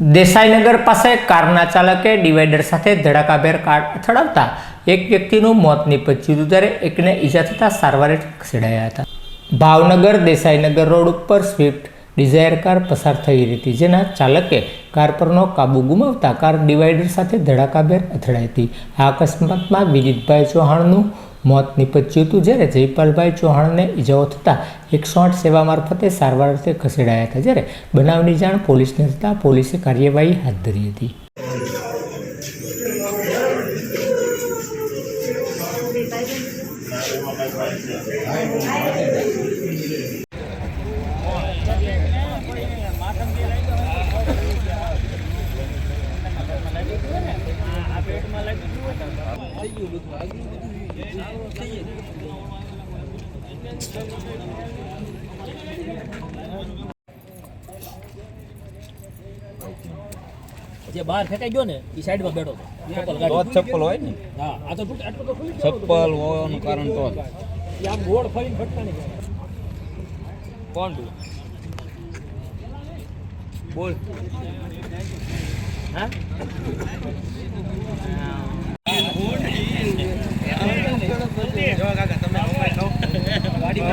દેસાઈનગર પાસે કારના ચાલકે ડિવાઈડર સાથે ધડાકાભેર કાર અથડાવતા એક વ્યક્તિનું મોત નીપજ્યું હતું ત્યારે એકને ઈજા થતાં સારવારે ખસેડાયા હતા. ભાવનગર દેસાઈનગર રોડ ઉપર સ્વિફ્ટ ડિઝાયર કાર પસાર થઈ રહી હતી, જેના ચાલકે કાર પરનો કાબુ ગુમાવતા કાર ડિવાઈડર સાથે ધડાકાભેર અથડાઈ હતી. આ અકસ્માતમાં વિજિતભાઈ ચૌહાણનું મોત નીપજ્યું હતું જ્યારે જયપાલભાઈ ચૌહાણને ઈજાઓ થતાં એકસો આઠ સેવા મારફતે સારવાર અર્થે ખસેડાયા હતા, જ્યારે બનાવની જાણ પોલીસને થતાં પોલીસે કાર્યવાહી હાથ ધરી હતી. જે બહાર ફેંકાઈ ગયો ને એ સાઈડમાં બેઠો હતો. ચપ્પલ હોય ને. હા આ તો આટલું તો ચપ્પલ હોવાનું કારણ તો આમ ગોળ ફરીને ફટતા નહીં કોણ તું? બોલ. હા?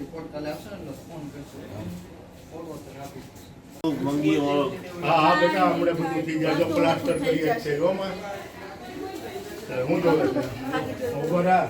રિપોર્ટ કાલે આવશે ને એટલે ફોન કરશે ફોટો અત્યારે આપી દેશે. મંગી હા બેટા આપણે બધું થઈ જાય પ્લાસ્ટર કરીએ છીએ છે જો માં હું જોઉં ઊભો રાહ